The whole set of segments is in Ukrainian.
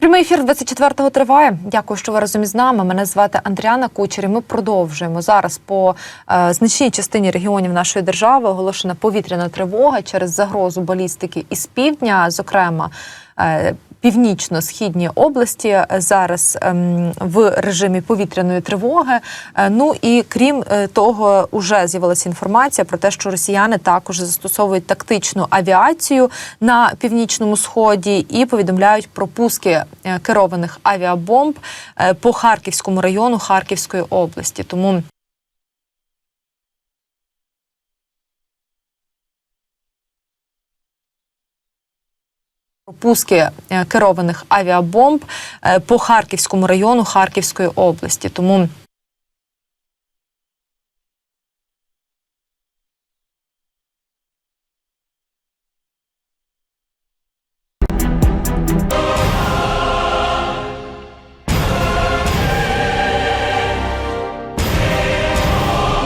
Прямий ефір 24-го триває. Дякую, що ви разом із нами. Мене звати Андріана Кучер. і Ми продовжуємо зараз по е, значній частині регіонів нашої держави. Оголошена повітряна тривога через загрозу балістики із півдня, зокрема. Е, Північно-східні області зараз ем, в режимі повітряної тривоги. Е, ну і крім е, того, вже з'явилася інформація про те, що росіяни також застосовують тактичну авіацію на північному сході і повідомляють про пуски е, керованих авіабомб е, по Харківському району Харківської області. Тому Пуски е, керованих авіабомб е, по Харківському району Харківської області. Тому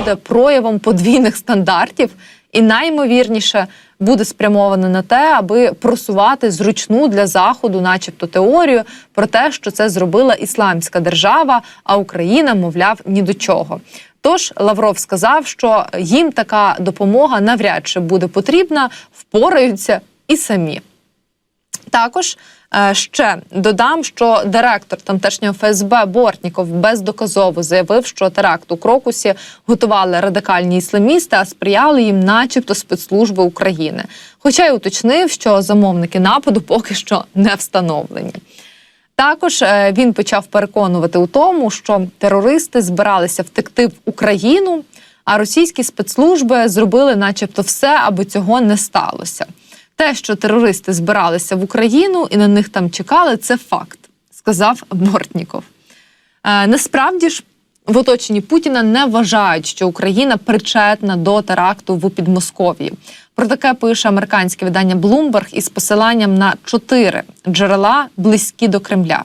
буде проявом подвійних стандартів, і наймовірніше буде спрямовано на те, аби просувати зручну для заходу, начебто, теорію про те, що це зробила ісламська держава, а Україна, мовляв, ні до чого. Тож Лавров сказав, що їм така допомога навряд чи буде потрібна, впораються і самі. Також ще додам, що директор тамтешнього ФСБ Бортніков бездоказово заявив, що теракт у Крокусі готували радикальні ісламісти, а сприяли їм, начебто, спецслужби України. Хоча й уточнив, що замовники нападу поки що не встановлені. Також е, він почав переконувати у тому, що терористи збиралися втекти в Україну, а російські спецслужби зробили, начебто, все, аби цього не сталося. Те, що терористи збиралися в Україну і на них там чекали, це факт, сказав Бортніков. Е, насправді ж в оточенні Путіна не вважають, що Україна причетна до теракту в Підмосков'ї. Про таке пише американське видання Bloomberg із посиланням на чотири джерела близькі до Кремля.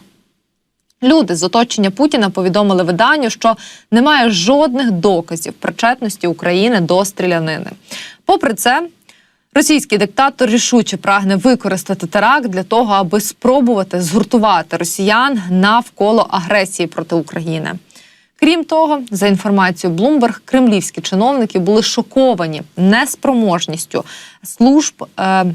Люди з оточення Путіна повідомили виданню, що немає жодних доказів причетності України до стрілянини. Попри це, російський диктатор рішуче прагне використати теракт для того, аби спробувати згуртувати росіян навколо агресії проти України. Крім того, за інформацією Bloomberg, кремлівські чиновники були шоковані неспроможністю служб е,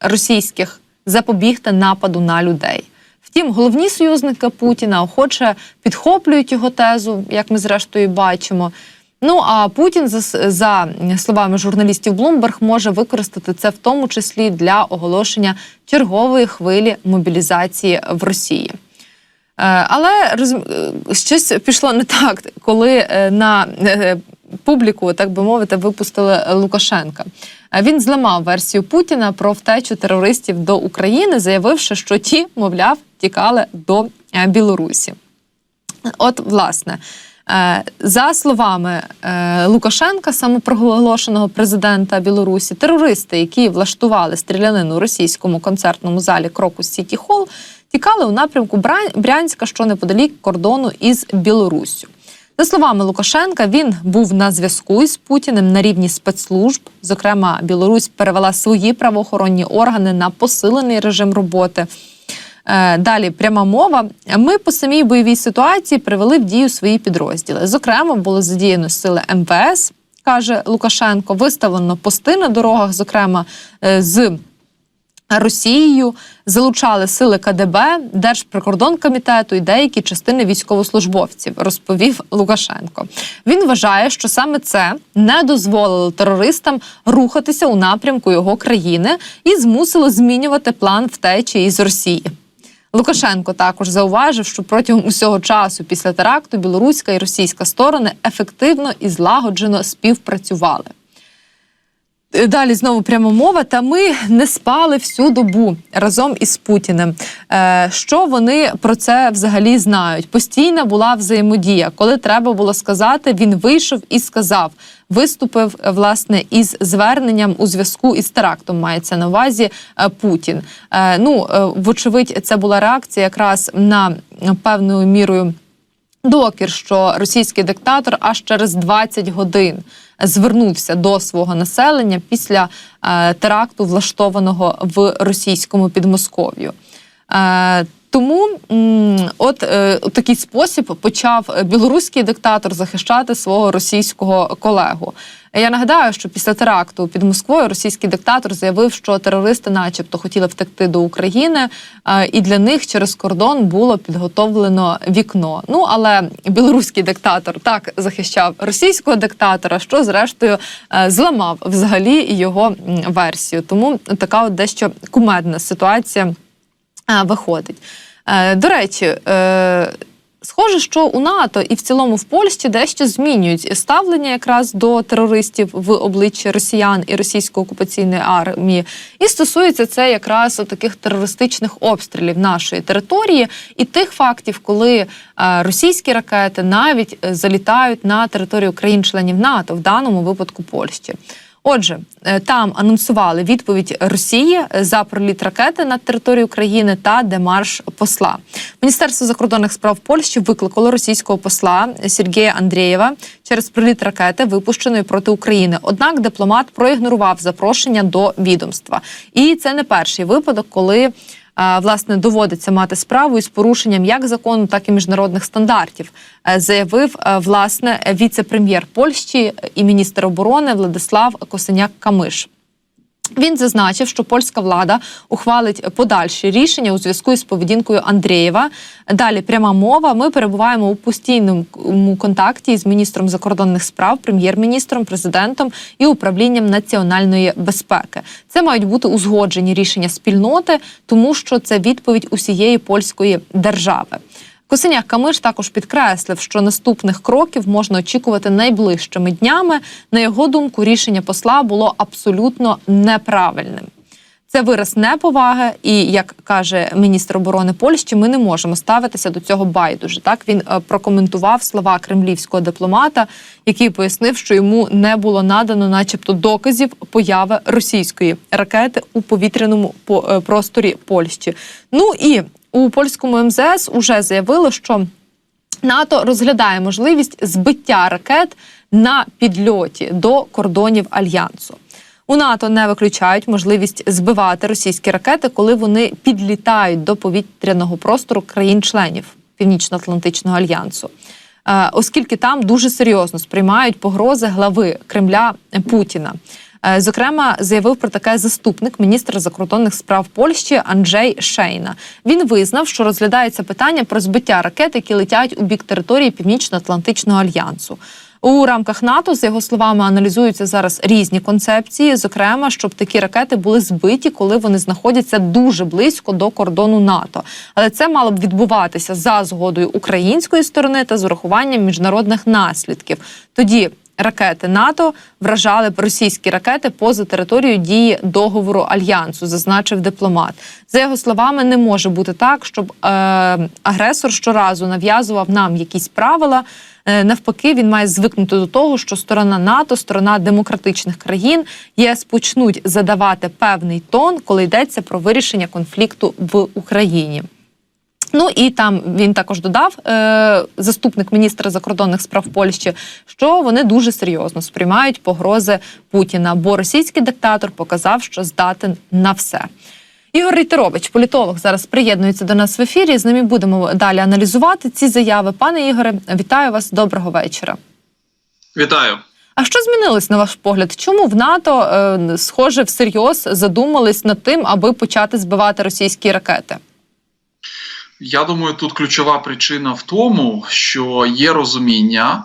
російських запобігти нападу на людей. Втім, головні союзники Путіна охоче підхоплюють його тезу, як ми зрештою бачимо. Ну а Путін, за, за словами журналістів Bloomberg, може використати це в тому числі для оголошення чергової хвилі мобілізації в Росії. Е, Але роз- е, щось пішло не так, коли е, на публіку, так би мовити, випустили Лукашенка. Він зламав версію Путіна про втечу терористів до України, заявивши, що ті, мовляв, тікали до Білорусі. От, власне, за словами е, Лукашенка, самопроголошеного президента Білорусі, терористи, які влаштували стрілянину у російському концертному залі Крокус Сіті Холл, тікали у напрямку Брянська, що неподалік кордону із Білоруссю. За словами Лукашенка, він був на зв'язку із Путіним на рівні спецслужб. Зокрема, Білорусь перевела свої правоохоронні органи на посилений режим роботи. Е, Далі пряма мова. Ми по самій бойовій ситуації привели в дію свої підрозділи. Зокрема, було задіяно сили МВС, каже Лукашенко. Виставлено пости на дорогах, зокрема е, з Росією, залучали сили КДБ, Держприкордонкомітету і деякі частини військовослужбовців, розповів Лукашенко. Він вважає, що саме це не дозволило терористам рухатися у напрямку його країни і змусило змінювати план втечі із Росії. Лукашенко також зауважив, що протягом усього часу після теракту білоруська і російська сторони ефективно і злагоджено співпрацювали. Е, Далі знову пряма мова. Та ми не спали всю добу разом із Путіним. Е, Що вони про це взагалі знають? Постійна була взаємодія. Коли треба було сказати, він вийшов і сказав. Виступив е, власне із зверненням у зв'язку із терактом. Мається на увазі Путін. Ну вочевидь, це була реакція якраз на певною мірою докір, що російський диктатор аж через 20 годин звернувся до свого населення після е, теракту, влаштованого в російському Підмосков'ю. Е, Тому от е, такий спосіб почав білоруський диктатор захищати свого російського колегу. Я нагадаю, що після теракту під Москвою російський диктатор заявив, що терористи, начебто, хотіли втекти до України, е, і для них через кордон було підготовлено вікно. Ну але білоруський диктатор так захищав російського диктатора, що зрештою е, зламав взагалі його версію. Тому така от дещо кумедна ситуація е, виходить. До речі, схоже, що у НАТО і в цілому в Польщі дещо змінюють ставлення якраз до терористів в обличчі росіян і російської окупаційної армії. І стосується це якраз таких терористичних обстрілів нашої території і тих фактів, коли е, російські ракети навіть е, залітають на територію країн-членів НАТО, в даному випадку Польщі. Отже, е, там анонсували відповідь Росії за проліт ракети над територією України та демарш посла. Міністерство закордонних справ Польщі викликало російського посла Сергія Андрієва через проліт ракети, випущеної проти України. Однак дипломат проігнорував запрошення до відомства. І це не перший випадок, коли. Е, Власне, доводиться мати справу із порушенням як закону, так і міжнародних стандартів, е, заявив е, власне віце-прем'єр Польщі і міністр оборони Владислав Косеняк Камиш. Він зазначив, що польська влада ухвалить подальші рішення у зв'язку із поведінкою Андрієва. Далі пряма мова. Ми перебуваємо у постійному контакті з міністром закордонних справ, прем'єр-міністром, президентом і управлінням національної безпеки. Це мають бути узгоджені рішення спільноти, тому що це відповідь усієї польської держави. Косиняк Камиш також підкреслив, що наступних кроків можна очікувати найближчими днями. На його думку, рішення посла було абсолютно неправильним. Це вираз неповаги, і як каже міністр оборони Польщі, ми не можемо ставитися до цього байдуже. Так він е, прокоментував слова кремлівського дипломата, який пояснив, що йому не було надано, начебто, доказів появи російської ракети у повітряному по- е, просторі Польщі. Ну і у польському МЗС уже заявили, що НАТО розглядає можливість збиття ракет на підльоті до кордонів альянсу. У НАТО не виключають можливість збивати російські ракети, коли вони підлітають до повітряного простору країн-членів Північно-Атлантичного альянсу. Е, Оскільки там дуже серйозно сприймають погрози глави Кремля Путіна. Е, Зокрема, заявив про таке заступник міністра закордонних справ Польщі Анджей Шейна. Він визнав, що розглядається питання про збиття ракет, які летять у бік території Північно-Атлантичного альянсу. У рамках НАТО, за його словами, аналізуються зараз різні концепції, зокрема, щоб такі ракети були збиті, коли вони знаходяться дуже близько до кордону НАТО. Але це мало б відбуватися за згодою української сторони та з урахуванням міжнародних наслідків. Тоді ракети НАТО вражали б російські ракети поза територією дії договору альянсу, зазначив дипломат. За його словами, не може бути так, щоб е, агресор щоразу нав'язував нам якісь правила. Е, Навпаки, він має звикнути до того, що сторона НАТО, сторона демократичних країн ЄС почнуть задавати певний тон, коли йдеться про вирішення конфлікту в Україні. Ну і там він також додав, е, заступник міністра закордонних справ Польщі, що вони дуже серйозно сприймають погрози Путіна, бо російський диктатор показав, що здатен на все. Ігор Рейтерович, політолог, зараз приєднується до нас в ефірі. З ним і будемо далі аналізувати ці заяви. Пане Ігоре, вітаю вас. Доброго вечора. Вітаю. А що змінилось на ваш погляд? Чому в НАТО, е, схоже, всерйоз задумались над тим, аби почати збивати російські ракети? Я думаю, тут ключова причина в тому, що є розуміння,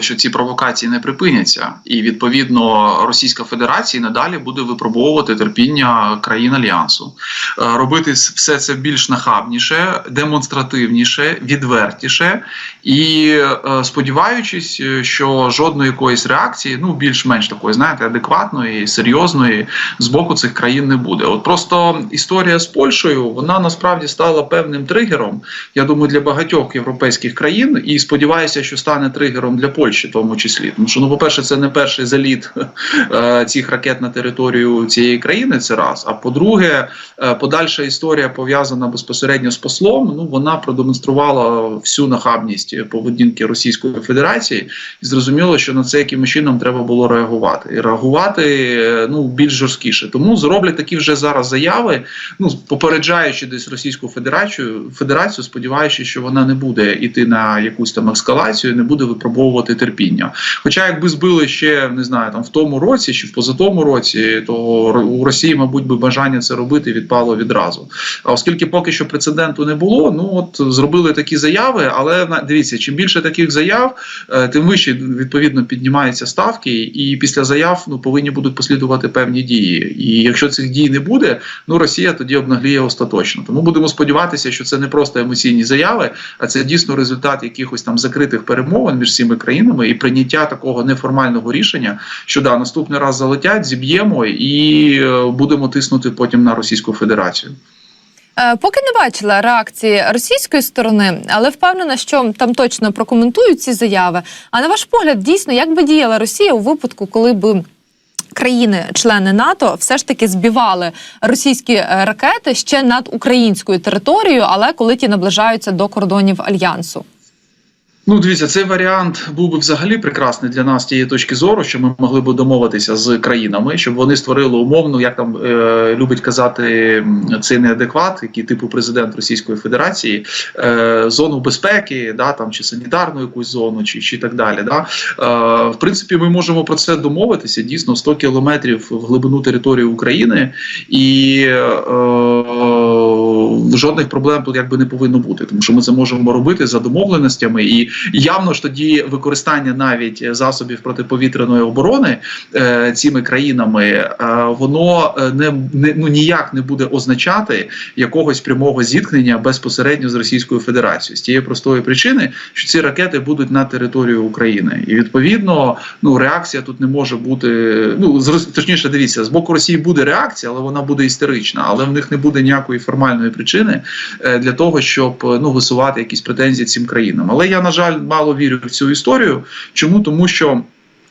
що ці провокації не припиняться, і відповідно Російська Федерація надалі буде випробовувати терпіння країн альянсу, Е, робити все це більш нахабніше, демонстративніше, відвертіше, і е, сподіваючись, е, що жодної якоїсь реакції, ну більш-менш такої, знаєте, адекватної, серйозної з боку цих країн не буде. От просто історія з Польщею вона насправді стала певним тригером. Я думаю, для багатьох європейських країн, і сподіваюся, що стане тригером для для Польщі, в тому числі. Тому що, ну, по-перше, це не перший заліт е, цих ракет на територію цієї країни. Це раз. А по-друге, е, подальша історія пов'язана безпосередньо з послом. Ну вона продемонструвала всю нахабність поведінки Російської Федерації, і зрозуміло, що на це якимось чином треба було реагувати і реагувати е, ну більш жорсткіше. Тому зроблять такі вже зараз заяви, ну попереджаючи десь Російську Федерацію, Федерацію, сподіваючись, що вона не буде йти на якусь там ескалацію, не буде випробовувати терпіння. Хоча, якби збили ще не знаю, там в тому році чи в позатому році, то у Росії, мабуть, би бажання це робити відпало відразу. А оскільки поки що прецеденту не було, ну от зробили такі заяви. Але дивіться, чим більше таких заяв, е, тим вище відповідно піднімаються ставки, і після заяв ну повинні будуть послідувати певні дії. І якщо цих дій не буде, ну Росія тоді обнагліє остаточно. Тому будемо сподіватися, що це не просто емоційні заяви, а це дійсно результат якихось там закритих перемовин між цими країнами і прийняття такого неформального рішення, що да, наступний раз залетять, зіб'ємо і е, будемо тиснути потім на Російську Федерацію. Е, Поки не бачила реакції російської сторони, але впевнена, що там точно прокоментують ці заяви. А на ваш погляд, дійсно, як би діяла Росія у випадку, коли би країни-члени НАТО все ж таки збивали російські е, ракети ще над українською територією, але коли ті наближаються до кордонів альянсу? Ну, дивіться, цей варіант був би взагалі прекрасний для нас тієї точки зору, що ми могли б домовитися з країнами, щоб вони створили умовну, як там е, любить казати цей неадекват, який типу президент Російської Федерації, е, зону безпеки, да там чи санітарну якусь зону, чи, чи так далі. Да? Е, в принципі, ми можемо про це домовитися дійсно 100 кілометрів в глибину території України, і е, жодних проблем тут якби не повинно бути, тому що ми це можемо робити за домовленостями і явно ж тоді використання навіть засобів протиповітряної оборони е, цими країнами, е, воно е, не, не ну ніяк не буде означати якогось прямого зіткнення безпосередньо з Російською Федерацією з тієї простої причини, що ці ракети будуть на території України, і відповідно ну реакція тут не може бути. Ну точніше, дивіться, з боку Росії буде реакція, але вона буде істерична, але в них не буде ніякої формальної причини е, для того, щоб е, ну висувати якісь претензії цим країнам. Але я на жаль мало вірю в цю історію. Чому тому, що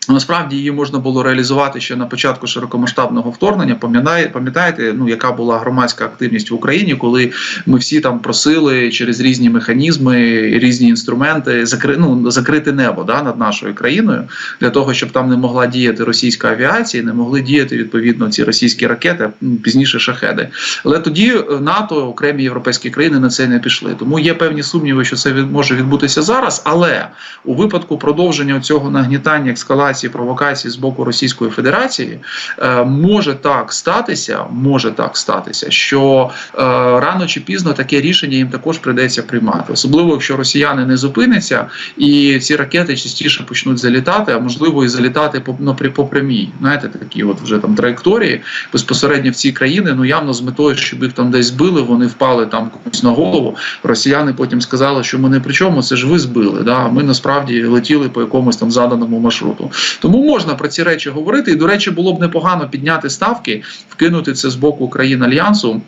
Насправді її можна було реалізувати ще на початку широкомасштабного вторгнення. Пам'ятає, пам'ятаєте, ну яка була громадська активність в Україні, коли ми всі там просили через різні механізми, різні інструменти закри, ну, закрити небо да, над нашою країною для того, щоб там не могла діяти російська авіація, не могли діяти відповідно ці російські ракети, ну, пізніше шахеди. Але тоді е, НАТО, окремі європейські країни на це не пішли. Тому є певні сумніви, що це від, може відбутися зараз. Але у випадку продовження цього нагнітання ескалації провокації з боку Російської Федерації е, може так статися, може так статися, що е, рано чи пізно таке рішення їм також прийдеться приймати, особливо якщо росіяни не зупиняться і ці ракети частіше почнуть залітати, а можливо і залітати по, ну, по прямій. Знаєте, такі от вже там траєкторії безпосередньо в ці країни, ну явно з метою, щоб їх там десь збили, вони впали там комусь на голову. Росіяни потім сказали, що ми не при чому, це ж ви збили. Да? Ми насправді летіли по якомусь там заданому маршруту. Тому можна про ці речі говорити. І, до речі, було б непогано підняти ставки, вкинути це з боку країн альянсу.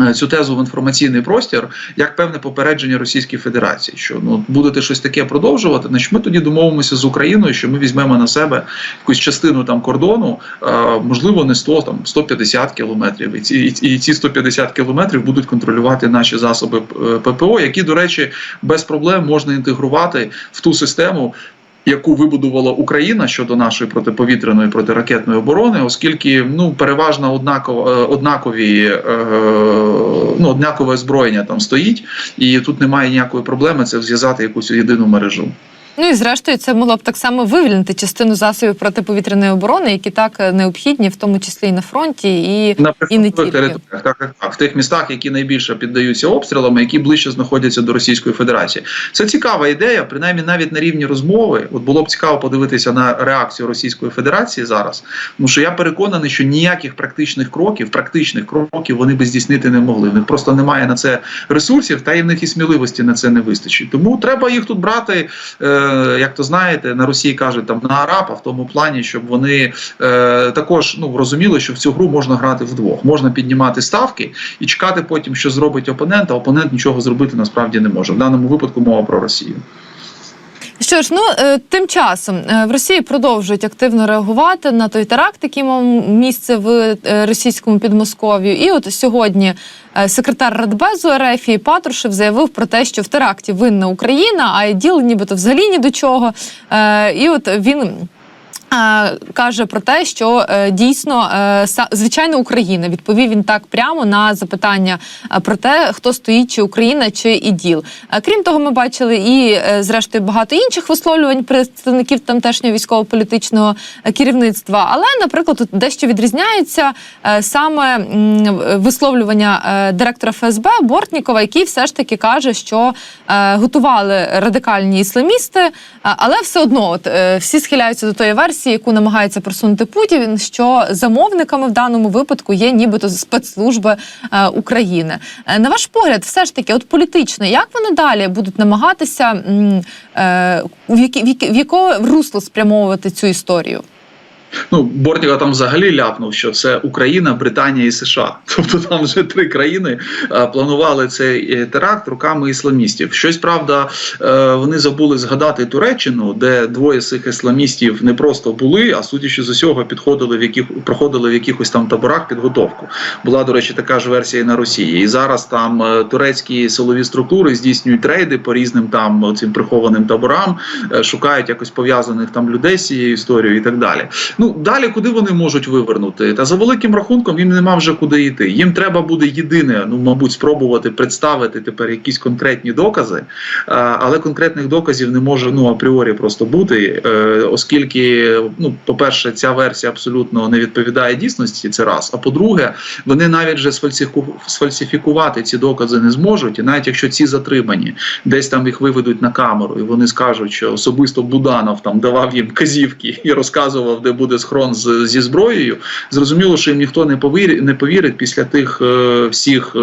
е, Цю тезу в інформаційний простір як певне попередження Російській Федерації, що ну будете щось таке продовжувати, значить ми тоді домовимося з Україною, що ми візьмемо на себе якусь частину там кордону, е, можливо, не 100, там 150 кілометрів, і ці і, і ці 150 кілометрів будуть контролювати наші засоби е, ППО, які, до речі, без проблем можна інтегрувати в ту систему. Яку вибудувала Україна щодо нашої протиповітряної протиракетної оборони, оскільки ну переважно однаково е, однакові е, ну однакове озброєння там стоїть, і тут немає ніякої проблеми це зв'язати якусь єдину мережу. Ну і зрештою, це могло б так само вивільнити частину засобів протиповітряної оборони, які так е, необхідні, в тому числі і на фронті, і на і не тільки. так, так, в тих містах, які найбільше піддаються обстрілам, які ближче знаходяться до Російської Федерації. Це цікава ідея, принаймні навіть на рівні розмови. От було б цікаво подивитися на реакцію Російської Федерації зараз. Тому що я переконаний, що ніяких практичних кроків, практичних кроків вони би здійснити не могли. В них просто немає на це ресурсів, та і в них і сміливості на це не вистачить. Тому треба їх тут брати. Е, як то знаєте, на Росії кажуть там на арапа в тому плані, щоб вони е, також ну розуміли, що в цю гру можна грати вдвох, можна піднімати ставки і чекати потім, що зробить опонент, а опонент нічого зробити насправді не може. В даному випадку мова про Росію. Що ж, ну е, тим часом е, в Росії продовжують активно реагувати на той теракт, який мав місце в е, російському Підмосков'ю. І от сьогодні секретар Радбезу РФ Патрушев заявив про те, що в теракті винна Україна, а діл нібито взагалі ні до чого. І от він. Каже про те, що е, дійсно е, звичайно Україна відповів він так прямо на запитання е, про те, хто стоїть, чи Україна, чи іділ. Крім того, ми бачили і зрештою багато інших висловлювань представників тамтешнього військово-політичного керівництва. Але, наприклад, тут дещо відрізняється саме висловлювання директора ФСБ Бортнікова, який все ж таки каже, що готували радикальні ісламісти, але все одно, от всі схиляються до тої версії, яку намагається просунути Путін, що замовниками в даному випадку є нібито спецслужби е, України. Е, На ваш погляд, все ж таки, от політично, як вони далі будуть намагатися е, в які в які- в якого русло спрямовувати цю історію? Ну, Бортніка там взагалі ляпнув, що це Україна, Британія і США. Тобто там вже три країни е, планували цей е, теракт руками ісламістів. Щось правда, е, вони забули згадати Туреччину, де двоє цих ісламістів не просто були, а судячи з усього, підходили в яких проходили в якихось там таборах підготовку. Була, до речі, така ж версія на Росії. І зараз там турецькі силові структури здійснюють рейди по різним там цим прихованим таборам, шукають якось пов'язаних там людей з цією історією і так далі. Ну далі куди вони можуть вивернути? Та за великим рахунком їм нема вже куди йти. Їм треба буде єдине, ну мабуть, спробувати представити тепер якісь конкретні докази, але конкретних доказів не може ну апріорі просто бути, е, оскільки, ну, по-перше, ця версія абсолютно не відповідає дійсності. Це раз. А по-друге, вони навіть вже сфальсифіку- сфальсифікувати ці докази не зможуть, і навіть якщо ці затримані, десь там їх виведуть на камеру, і вони скажуть, що особисто Буданов там давав їм казівки і розказував, де буде схрон з, зі зброєю. Зрозуміло, що їм ніхто не повірить, не повірить після тих е, всіх е,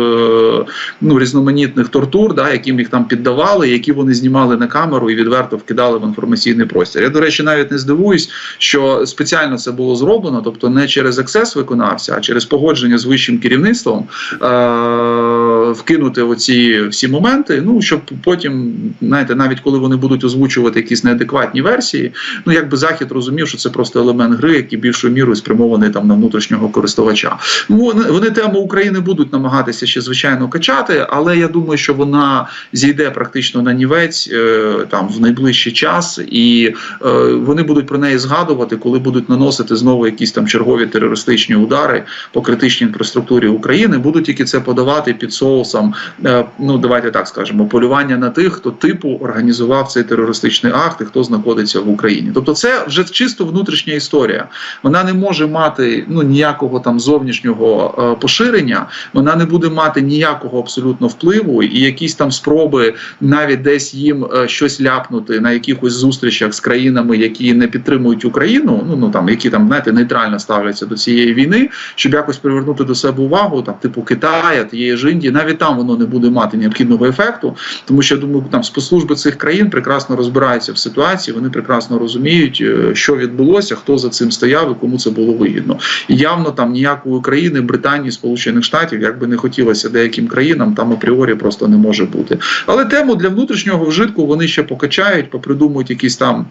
ну різноманітних тортур, да, яким їх там піддавали, які вони знімали на камеру і відверто вкидали в інформаційний простір. Я до речі, навіть не здивуюсь, що спеціально це було зроблено, тобто не через ексцес виконався, а через погодження з вищим керівництвом е- вкинути оці всі моменти. Ну щоб потім, знаєте, навіть коли вони будуть озвучувати якісь неадекватні версії, ну якби захід розумів, що це просто елемент гри, який більшою мірою спрямований там на внутрішнього користувача. Ну вони, вони тему України будуть намагатися ще звичайно качати, але я думаю, що вона зійде практично на нівець е, там в найближчий час, і е, вони будуть про неї згадувати, коли будуть наносити знову якісь там чергові терористичні удари по критичній інфраструктурі України. Будуть тільки це подавати під соусом. е, ну давайте так скажемо, полювання на тих, хто типу організував цей терористичний акт і хто знаходиться в Україні. Тобто, це вже чисто внутрішня історія. Вона не може мати ну ніякого там зовнішнього е, поширення, вона не буде мати ніякого абсолютно впливу, і якісь там спроби навіть десь їм е, щось ляпнути на якихось зустрічах з країнами, які не підтримують Україну. Ну ну там які там знаєте нейтрально ставляться до цієї війни, щоб якось привернути до себе увагу, там типу Китая, тієї ж Індії, навіть там воно не буде мати необхідного ефекту, тому що я думаю, там спецслужби цих країн прекрасно розбираються в ситуації, вони прекрасно розуміють, е, що відбулося, хто за цим стояв і кому це було вигідно. І явно там ніякої України, Британії, Сполучених Штатів, як би не хотілося деяким країнам, там апріорі просто не може бути. Але тему для внутрішнього вжитку вони ще покачають, попридумують якісь там.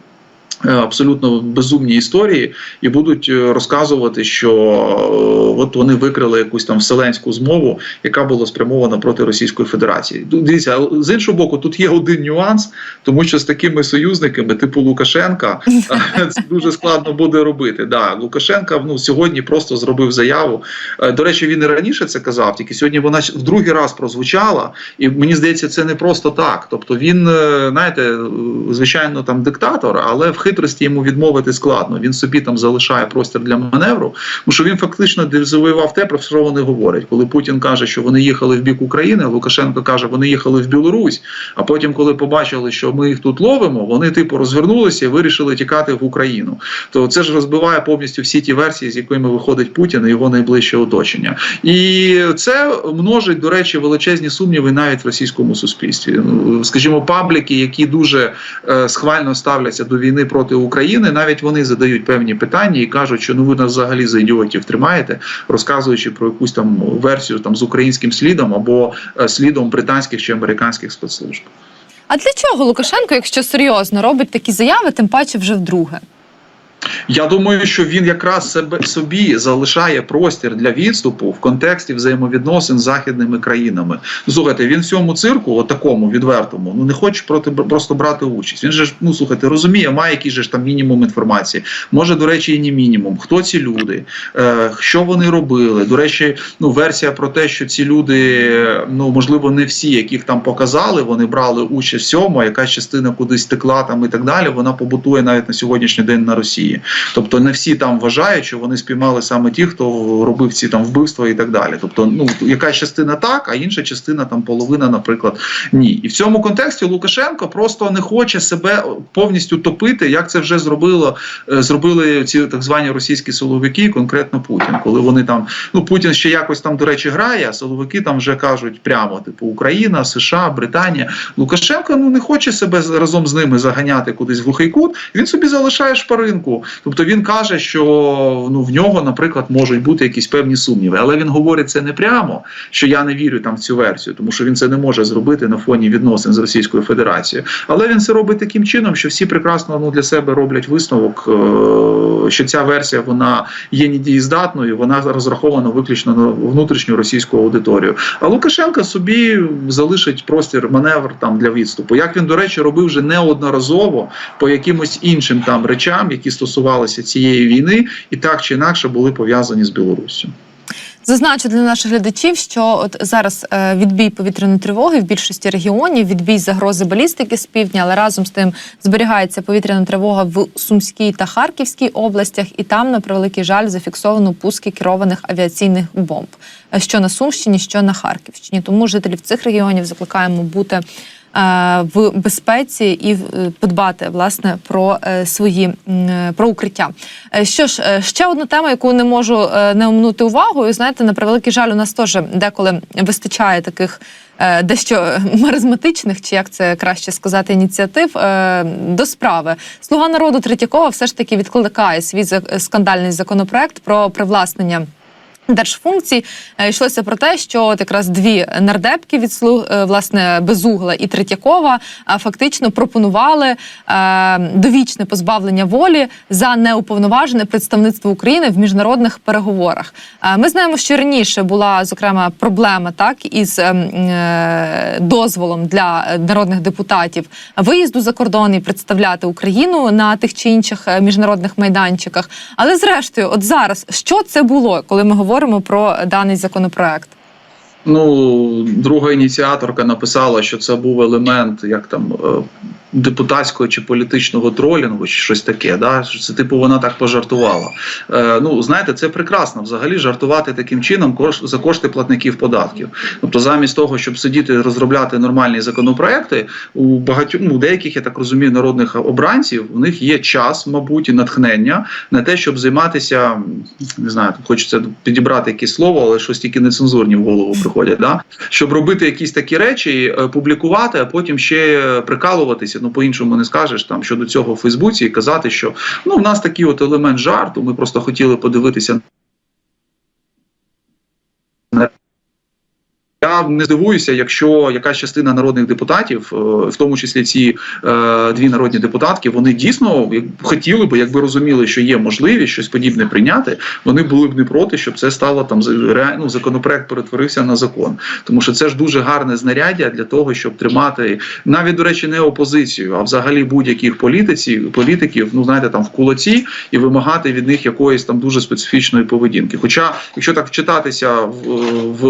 Е, Абсолютно безумні історії, і будуть е, розказувати, що е, от вони викрили якусь там вселенську змову, яка була спрямована проти Російської Федерації. Дивіться, з іншого боку, тут є один нюанс, тому що з такими союзниками, типу Лукашенка, це дуже складно буде робити. Да, Лукашенка ну сьогодні просто зробив заяву. До речі, він і раніше це казав, тільки сьогодні вона в другий раз прозвучала, і мені здається, це не просто так. Тобто він, знаєте, звичайно, там диктатор, але в хитрості йому відмовити складно. Він собі там залишає простір для маневру, тому що він фактично дезавоював те, про що вони говорять. Коли Путін каже, що вони їхали в бік України, Лукашенко каже, вони їхали в Білорусь. А потім, коли побачили, що ми їх тут ловимо, вони типу розвернулися і вирішили тікати в Україну. То це ж розбиває повністю всі ті версії, з якими виходить Путін і його найближче оточення. І це множить, до речі, величезні сумніви навіть в російському суспільстві. Ну, Скажімо, пабліки, які дуже е, схвально ставляться до війни проти України, навіть вони задають певні питання і кажуть, що ну ви нас взагалі за ідіотів тримаєте, розказуючи про якусь там версію там з українським слідом або е, слідом британських чи американських спецслужб. А для чого Лукашенко, якщо серйозно, робить такі заяви, тим паче вже вдруге? Я думаю, що він якраз себе собі залишає простір для відступу в контексті взаємовідносин з західними країнами. Слухайте, він в цьому цирку, от такому відвертому, ну не хоче проти просто брати участь. Він же ж ну слухайте, розуміє, має якийсь же ж там мінімум інформації. Може, до речі, і не мінімум. Хто ці люди, е, що вони робили? До речі, ну версія про те, що ці люди, ну можливо, не всі, яких там показали, вони брали участь в цьому, якась частина кудись текла там і так далі. Вона побутує навіть на сьогоднішній день на Росії. Тобто не всі там вважають, що вони спіймали саме ті, хто робив ці там вбивства і так далі. Тобто, ну якась частина так, а інша частина там половина, наприклад, ні. І в цьому контексті Лукашенко просто не хоче себе повністю топити, як це вже зробило, е, зробили ці так звані російські силовики, конкретно Путін, коли вони там ну Путін ще якось там, до речі, грає, а силовики там вже кажуть прямо, типу Україна, США, Британія. Лукашенко ну не хоче себе разом з ними заганяти кудись в глухий кут. Він собі залишає шпаринку. Тобто він каже, що ну в нього, наприклад, можуть бути якісь певні сумніви, але він говорить це не прямо, що я не вірю там в цю версію, тому що він це не може зробити на фоні відносин з Російською Федерацією. Але він це робить таким чином, що всі прекрасно ну, для себе роблять висновок, е, що ця версія вона є недієздатною, вона розрахована виключно на внутрішню російську аудиторію. А Лукашенко собі залишить простір маневр там для відступу. Як він, до речі, робив вже неодноразово по якимось іншим там речам, які стосувалися цієї війни, і так чи інакше були пов'язані з Білоруссю. Зазначу для наших глядачів, що от зараз е, відбій повітряної тривоги в більшості регіонів, відбій загрози балістики з півдня, але разом з тим зберігається повітряна тривога в Сумській та Харківській областях, і там, на превеликий жаль, зафіксовано пуски керованих авіаційних бомб, е, що на Сумщині, що на Харківщині. Тому жителів цих регіонів закликаємо бути. Е, В безпеці і е, подбати власне про е, свої про укриття. Що ж, ще одна тема, яку не можу не оминути увагою. Знаєте, на превеликий жаль, у нас теж деколи вистачає таких дещо маризматичних, чи як це краще сказати, ініціатив до справи. Слуга народу Третьякова все ж таки відкликає свій скандальний законопроект про привласнення. Держфункцій Е, йшлося про те, що от якраз дві нардепки від слуг е, власне Безугла і Третьякова е, фактично пропонували довічне позбавлення волі за неуповноважене представництво України в міжнародних переговорах. Ми знаємо, що раніше була зокрема проблема так із ем, дозволом для народних депутатів виїзду за кордон і представляти Україну на тих чи інших міжнародних майданчиках. Але зрештою, от зараз що це було, коли ми говоримо про даний законопроект? Ну, друга ініціаторка написала, що це був елемент як там е, депутатського чи політичного тролінгу, чи щось таке. Да? Це типу вона так пожартувала. Е, ну, знаєте, це прекрасно взагалі жартувати таким чином кош- за кошти платників податків. Тобто, замість того, щоб сидіти і розробляти нормальні законопроекти, у багатьох ну, деяких, я так розумію, народних обранців у них є час, мабуть, і натхнення на те, щоб займатися, не знаю, хочеться підібрати якесь слово, але щось тільки нецензурні в голову приходять. Да? Щоб робити якісь такі речі, е, публікувати, а потім ще прикалуватися. Ну по-іншому не скажеш там щодо цього в Фейсбуці і казати, що ну в нас такий от елемент жарту. Ми просто хотіли подивитися. Я не здивуюся, якщо якась частина народних депутатів, е, в тому числі ці е, дві народні депутатки, вони дійсно хотіли би, якби розуміли, що є можливість щось подібне прийняти, вони були б не проти, щоб це стало там з- ре- ну, законопроект перетворився на закон. Тому що це ж дуже гарне знаряддя для того, щоб тримати навіть до речі, не опозицію, а взагалі будь-яких політиці, політиків, ну знаєте, там в кулаці і вимагати від них якоїсь там дуже специфічної поведінки. Хоча, якщо так вчитатися в, в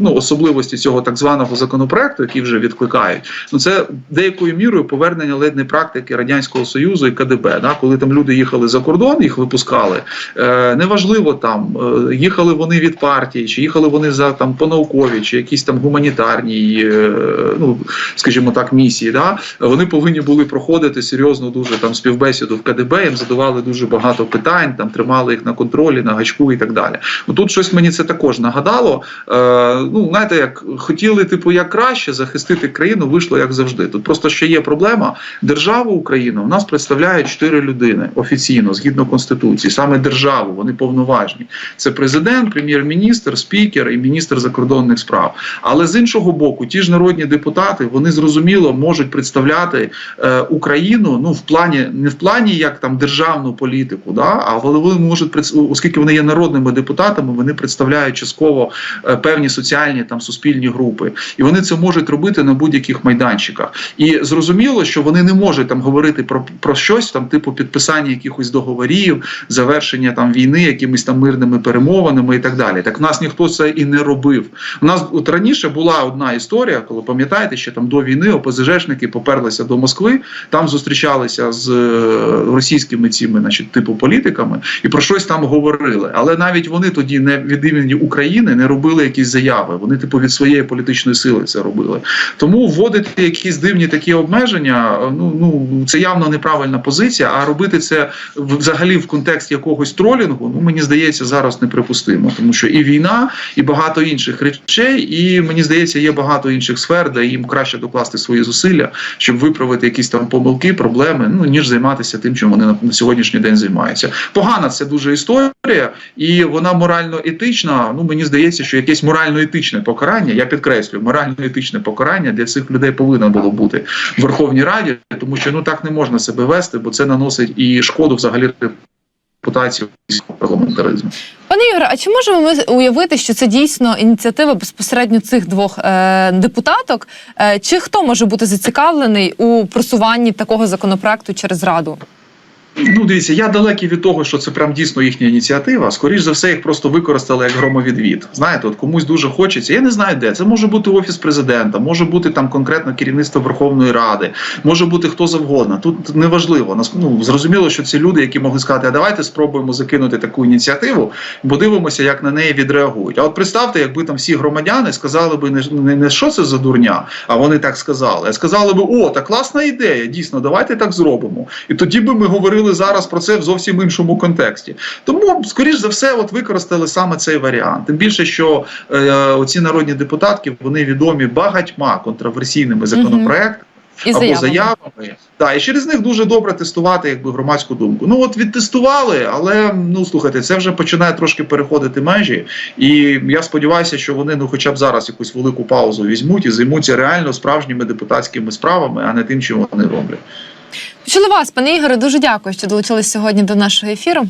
ну особливості цього так званого законопроекту, який вже відкликають, ну це деякою мірою повернення ледь не практики радянського союзу і КДБ. Да? Коли там люди їхали за кордон, їх випускали. Е, неважливо там е, їхали вони від партії, чи їхали вони за там по науковій, чи якісь там гуманітарні, е, ну скажімо так, місії. Да? Вони повинні були проходити серйозну дуже там співбесіду в КДБ. Їм задавали дуже багато питань, там тримали їх на контролі, на гачку і так далі. Ну тут щось мені це також нагадало. Е, ну ну знаєте, як хотіли, типу, як краще захистити країну, вийшло як завжди. Тут просто ще є проблема. Державу Україну в нас представляють чотири людини офіційно, згідно конституції, саме державу. Вони повноважні. Це президент, прем'єр-міністр, спікер і міністр закордонних справ. Але з іншого боку, ті ж народні депутати вони зрозуміло можуть представляти е, Україну ну в плані не в плані як там державну політику, да а вони можуть оскільки вони є народними депутатами, вони представляють частково е, певні соціальні там суспільні групи, і вони це можуть робити на будь-яких майданчиках. І зрозуміло, що вони не можуть там говорити про, про щось там, типу підписання якихось договорів, завершення там війни, якимись там мирними перемовинами і так далі. Так в нас ніхто це і не робив. У нас от раніше була одна історія, коли пам'ятаєте, що там до війни ОПЗЖшники поперлися до Москви, там зустрічалися з е, російськими цими, значить, типу політиками, і про щось там говорили. Але навіть вони тоді не від імені України не робили якісь заяви. Вони, типу, від своєї політичної сили це робили. Тому вводити якісь дивні такі обмеження, ну ну це явно неправильна позиція. А робити це взагалі в контексті якогось тролінгу, ну мені здається, зараз неприпустимо, тому що і війна, і багато інших речей, і мені здається, є багато інших сфер, де їм краще докласти свої зусилля, щоб виправити якісь там помилки, проблеми, ну ніж займатися тим, чим вони на, сьогоднішній день займаються. Погана це дуже історія, і вона морально етична. Ну мені здається, що якесь морально-етичне покарання, я підкреслюю, морально-етичне покарання для цих людей повинно було бути в Верховній Раді, тому що ну так не можна себе вести, бо це наносить і шкоду взагалі репутації парламентаризму. Пане Ігоре, а чи можемо ми уявити, що це дійсно ініціатива безпосередньо цих двох е, депутаток? Е, чи хто може бути зацікавлений у просуванні такого законопроекту через раду? Ну, дивіться, я далекий від того, що це прям дійсно їхня ініціатива. Скоріш за все, їх просто використали як громовідвід. Знаєте, от комусь дуже хочеться. Я не знаю, де це може бути офіс президента, може бути там конкретно керівництво Верховної Ради, може бути хто завгодно. Тут неважливо. Нас ну зрозуміло, що ці люди, які могли сказати, а давайте спробуємо закинути таку ініціативу, подивимося, як на неї відреагують. А от представте, якби там всі громадяни сказали би не, не, не що це за дурня, а вони так сказали. А сказали би, о, та класна ідея, дійсно, давайте так зробимо. І тоді би ми говорили зараз про це в зовсім іншому контексті. Тому, скоріш за все, от використали саме цей варіант. Тим більше, що е, оці народні депутатки вони відомі багатьма контроверсійними законопроектами. І Або заявами. заявами, так, і через них дуже добре тестувати якби громадську думку. Ну от відтестували, але ну слухайте, це вже починає трошки переходити межі. І я сподіваюся, що вони ну, хоча б зараз якусь велику паузу візьмуть і займуться реально справжніми депутатськими справами, а не тим, що вони роблять. Почули вас, пане Ігоре, дуже дякую, що долучились сьогодні до нашого ефіру.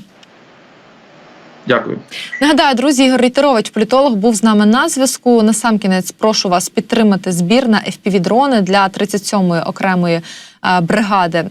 Дякую. Нагадаю, друзі, Ігор Рейтерович, політолог, був з нами на зв'язку. Насамкінець прошу вас підтримати збір на FPV-дрони для 37-ї окремої е, бригади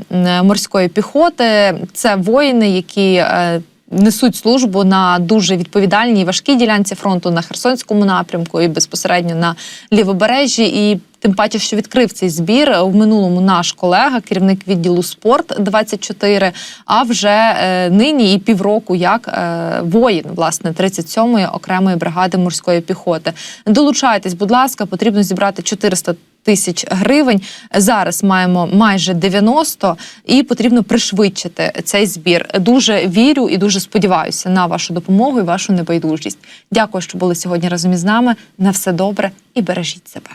морської піхоти. Це воїни, які е, несуть службу на дуже відповідальній і важкій ділянці фронту на Херсонському напрямку і безпосередньо на лівобережжі. І тим паче, що відкрив цей збір в минулому наш колега, керівник відділу спорт 24, а вже е, нині і півроку як е, воїн власне 37-ї окремої бригади морської піхоти. Долучайтесь, будь ласка, потрібно зібрати 400 Тисяч гривень зараз маємо майже 90 і потрібно пришвидшити цей збір. Дуже вірю і дуже сподіваюся на вашу допомогу і вашу небайдужість. Дякую, що були сьогодні разом із нами. На все добре і бережіть себе.